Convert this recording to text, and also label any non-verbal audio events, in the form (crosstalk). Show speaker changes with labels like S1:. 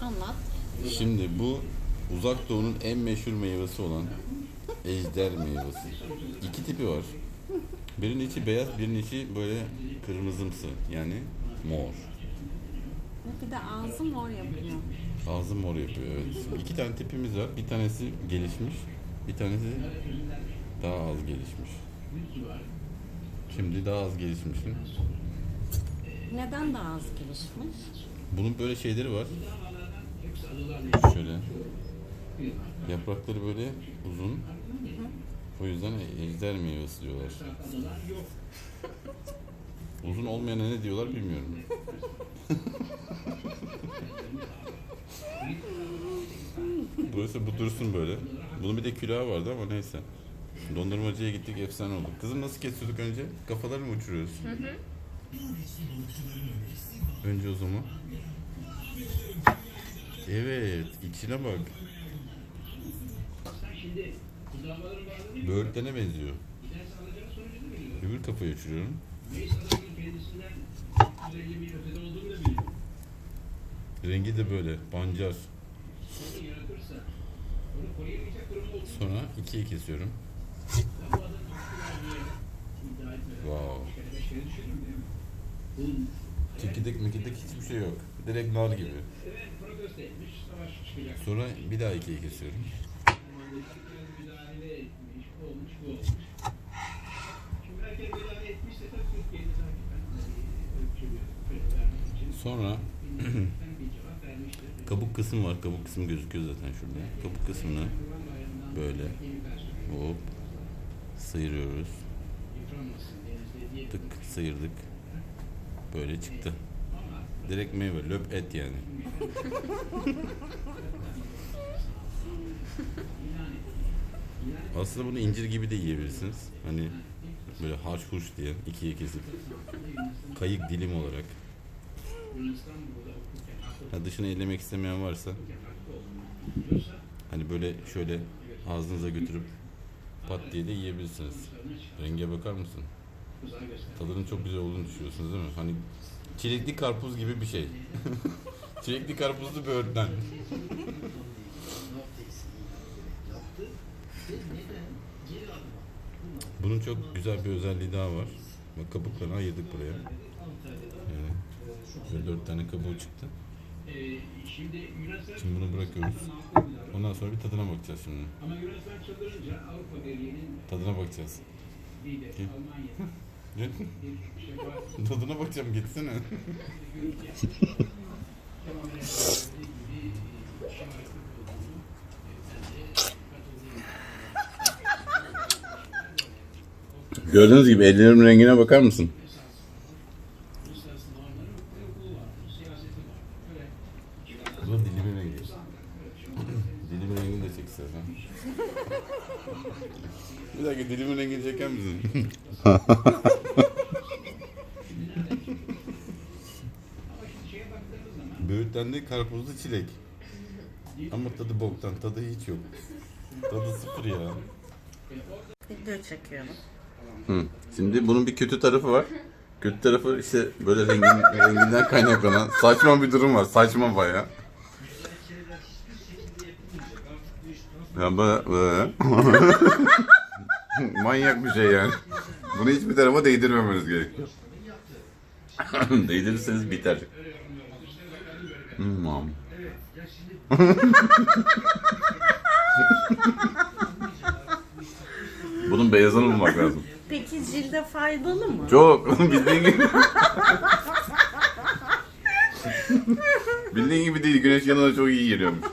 S1: Anlat.
S2: Şimdi bu uzak doğunun en meşhur meyvesi olan ejder meyvesi. İki tipi var. Birinin içi beyaz, birinin içi böyle kırmızımsı yani mor.
S1: Bir de ağzı mor yapıyor.
S2: Ağzı mor yapıyor evet. İki tane tipimiz var. Bir tanesi gelişmiş, bir tanesi daha az gelişmiş. Şimdi daha az gelişmişin.
S1: Neden daha az gelişmiş?
S2: Bunun böyle şeyleri var. Şöyle. Yaprakları böyle uzun. O yüzden ejder meyvesi diyorlar. Uzun olmayana ne diyorlar bilmiyorum. (laughs) Burası bu dursun böyle. Bunun bir de külahı vardı ama neyse. Dondurmacıya gittik efsane oldu. Kızım nasıl kesiyorduk önce? Kafaları mı uçuruyoruz? Önce o zaman. Evet, içine bak. Böğürtlene benziyor. Öbür kafayı uçuruyorum. Rengi de böyle, pancar. Sonra ikiye kesiyorum. Wow. Çekirdek mekirdek hiçbir şey yok. Direkt nar gibi. Sonra bir daha ikiye kesiyorum. Sonra (clears throat) kabuk kısmı var. Kabuk kısmı gözüküyor zaten şurada. Kabuk kısmını böyle hop sıyırıyoruz. Tık sıyırdık. Böyle çıktı. Direkt meyve, löp et yani. Aslında bunu incir gibi de yiyebilirsiniz. Hani böyle harç hurç diye ikiye kesip kayık dilim olarak. Ha, dışını ellemek istemeyen varsa hani böyle şöyle ağzınıza götürüp pat diye de yiyebilirsiniz. Renge bakar mısın? Tadının çok güzel olduğunu düşünüyorsunuz değil mi? Hani çilekli karpuz gibi bir şey. (laughs) çilekli karpuzlu böğürtlen. Bunun çok güzel bir özelliği daha var. Bak kabuklarını ayırdık buraya. Yani böyle dört tane kabuğu çıktı. Şimdi bunu bırakıyoruz. Ondan sonra bir tadına bakacağız şimdi. Tadına bakacağız. Gel. Gel. Tadına bakacağım gitsene. Gördüğünüz gibi ellerimin rengine bakar mısın? Bu da dilimin rengi. dilimin rengini de çek istersen. (laughs) Bir dakika dilimin rengini çeker misin? (laughs) Böğürtlendi karpuzlu çilek. Ama tadı boktan, tadı hiç yok. Tadı sıfır ya.
S1: Video çekiyorum.
S2: Hı. Şimdi bunun bir kötü tarafı var. Kötü tarafı işte böyle rengin, renginden kaynaklanan saçma bir durum var. Saçma baya. Ya böyle, böyle. (laughs) Manyak bir şey yani. Bunu hiçbir tarafa değdirmemeniz gerekiyor. (laughs) Değdirirseniz biter. Hmm. (laughs) Bunun beyazını bulmak lazım.
S1: Peki cilde faydalı mı?
S2: Çok. Bildiğin gibi. Bildiğin gibi değil. Güneş yanına çok iyi geliyormuş.